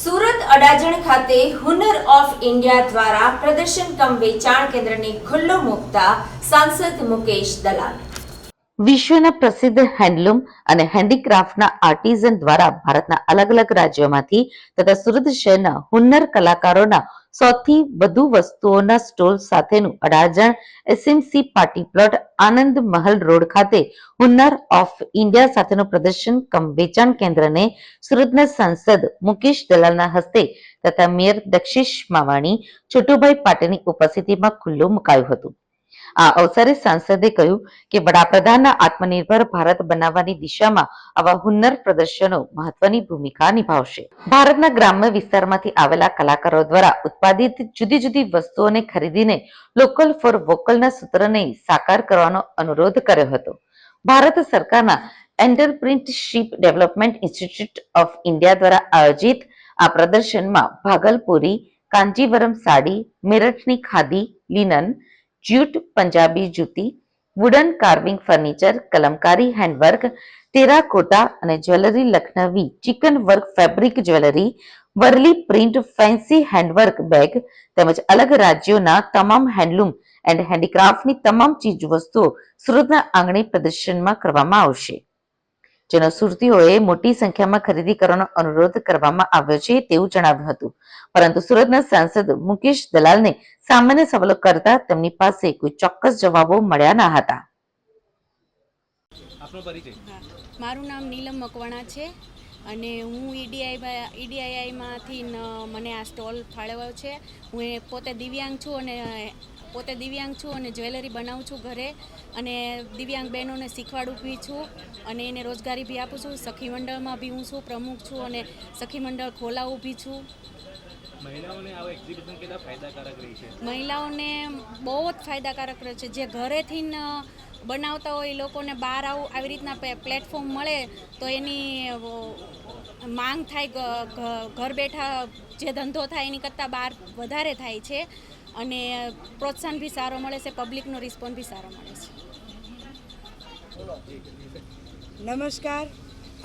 સુરત અડાજણ ખાતે હુનર of India દ્વારા પ્રદર્શન કમ વેચાણ કેન્દ્રને ખુલ્લો મૂકતા સાંસદ મુકેશ દલાલ. વિશ્વના પ્રસિદ્ધ હેન્ડલૂમ અને હેન્ડીક્રાફ્ટના આર્ટિઝન દ્વારા ભારતના અલગ અલગ રાજ્યોમાંથી તથા સુરત શહેરના હુન્નર કલાકારોના સૌથી વધુ વસ્તુઓના સ્ટોલ સાથેનું Adajan SMC party plot Anand Mahal road ખાતે હુન્નર ઓફ ઇન્ડિયા સાથેનું પ્રદર્શન, કમ વેચાણ કેન્દ્રને સુરતના સાંસદ મુકેશ દલાલના હસ્તે તથા મેયર દક્ષિશ માવાણી, છોટુભાઈ પાટીલની ઉપસ્થિતિમાં ખુલ્લું મુકાયું હતું. આ અવસરે સાંસદે કહ્યું કે વડાપ્રધાનના આત્મનિર્ભર ભારત બનાવવાની દિશામાં આવા હુન્નર પ્રદર્શનો મહત્વની ભૂમિકા નિભાવશે. ભારતના ગ્રામ્ય વિસ્તારમાંથી આવેલા કલાકારો દ્વારા ઉત્પાદિત જુદી જુદી વસ્તુઓને ખરીદીને લોકલ ફોર વોકલના સૂત્રને સાકાર કરવાનો અનુરોધ કર્યો હતો. ભારત સરકારના entrepreneurship development institute of India દ્વારા આયોજિત આ પ્રદર્શનમાં Bhagalpuri, Kanjeevaram sari, મેરઠની khadi, linen jute Punjabi jutti wooden carving furniture Kalamkari handwork terracotta અને jewellery Lucknowi chikan work fabric jewellery, Warli print fancy handwork bag તેમજ અલગ રાજ્યોના તમામ હેન્ડલૂમ એન્ડ હેન્ડીક્રાફ્ટની તમામ ચીજ વસ્તુઓ સુરતના આંગણે પ્રદર્શનમાં કરવામાં આવશે. જેનો સુરતીઓએ મોટી સંખ્યામાં ખરીદી કરવાનો અનુરોધ કરવામાં આવ્યો છે તેવું જણાવ્યું હતું. પરંતુ સુરતના સાંસદ મુકેશ દલાલને સામાન્ય સવાલો કરતા તેમની પાસે કોઈ ચોક્કસ જવાબો મળ્યા ન હતા. આપનો પરિચય. હા મારું નામ નીલમ મકવાણા છે અને હું ઈડીઆઈ ઈડીઆઈઆઈમાંથી મને આ સ્ટોલ ફાળવ્યો છે. હું એ પોતે દિવ્યાંગ છું અને પોતે દિવ્યાંગ છું અને જ્વેલરી બનાવું છું ઘરે અને દિવ્યાંગ બહેનોને શીખવાડું બી છું અને એને રોજગારી બી આપું છું. સખી મંડળમાં બી હું છું પ્રમુખ છું અને સખી મંડળ ખોલાવું બી છું. મહિલાઓને બહુ જ ફાયદાકારક રહે છે. જે ઘરેથી બનાવતા હોય એ લોકોને બહાર આવું આવી રીતના પ્લેટફોર્મ મળે તો એની માંગ થાય ઘર બેઠા જે ધંધો થાય એની કરતાં બહાર વધારે થાય છે. અને પ્રોત્સાહન બી સારો મળે છે પબ્લિકનો રિસ્પોન્સ બી સારો મળે છે. નમસ્કાર.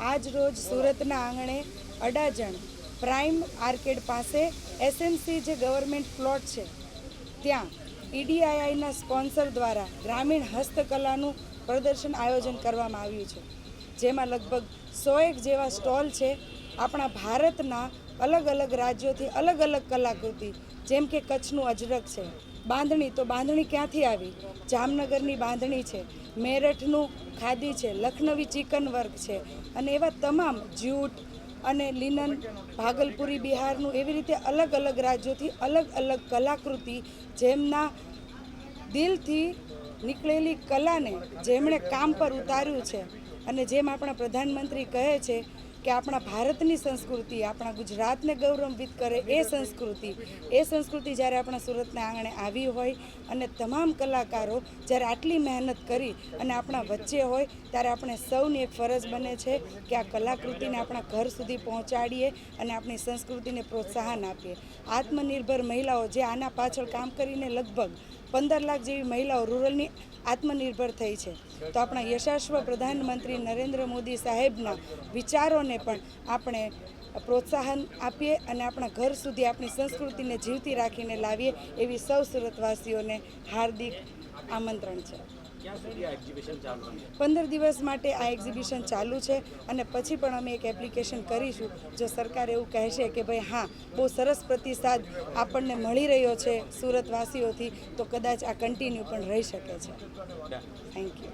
આજ રોજ સુરતના આંગણે અડાજણ પ્રાઇમ આર્કેડ પાસે એસએમસી જે ગવર્મેન્ટ પ્લોટ છે, ત્યાં ઈડીઆઈઆઈના સ્પોન્સર દ્વારા ગ્રામીણ હસ્તકલાનું પ્રદર્શન આયોજન કરવામાં આવ્યું છે. જેમાં લગભગ સો એક જેવા સ્ટોલ છે આપણા ભારતના અલગ અલગ રાજ્યોથી અલગ અલગ કલાકૃતિ, જેમ કે કચ્છનું અજરક છે. બાંધણી તો બાંધણી ક્યાંથી આવી? જામનગરની બાંધણી છે, મેરઠનું ખાદી છે, લખનવી ચિકન વર્ક છે અને એવા તમામ જ્યુટ અને લિનન, ભાગલપુરી, બિહારનું એવી રીતે અલગ અલગ રાજ્યોથી અલગ અલગ કલાકૃતિ જેમના દિલથી નીકળેલી કલાને જેમણે કામ પર ઉતાર્યું છે અને જેમ આપણા પ્રધાનમંત્રી કહે છે કે આપણા ભારતની સંસ્કૃતિ, આપણા ગુજરાતને ગૌરવાન્વિત કરે એ સંસ્કૃતિ. એ સંસ્કૃતિ જ્યારે આપણા સુરતના આંગણે આવી હોય અને તમામ કલાકારો જ્યારે આટલી મહેનત કરી અને આપણા વચ્ચે હોય, ત્યારે આપણે સૌની એક ફરજ બને છે કે આ કલાકૃતિને આપણા ઘર સુધી પહોંચાડીએ અને આપણી સંસ્કૃતિને પ્રોત્સાહન આપીએ. આત્મનિર્ભર મહિલાઓ જે આના પાછળ કામ કરીને લગભગ પંદર લાખ જેવી મહિલાઓ રૂરલની આત્મનિર્ભર થઈ છે. તો આપણા યશાશ્વ પ્રધાનમંત્રી નરેન્દ્ર મોદી સાહેબના વિચારોને પણ આપણે પ્રોત્સાહન આપીએ અને આપણા ઘર સુધી આપણી સંસ્કૃતિને જીવતી રાખીને લાવીએ એવી સૌ સુરતવાસીઓને હાર્દિક આમંત્રણ છે. પંદર દિવસ માટે આ એક્ઝિબિશન ચાલુ છે અને પછી પણ અમે એક એપ્લિકેશન કરીશું જો સરકાર એવું કહેશે કે ભાઈ હા બહુ સરસ પ્રતિસાદ આપણને મળી રહ્યો છે સુરતવાસીઓથી તો કદાચ આ કન્ટિન્યુ પણ રહી શકે છે. Thank you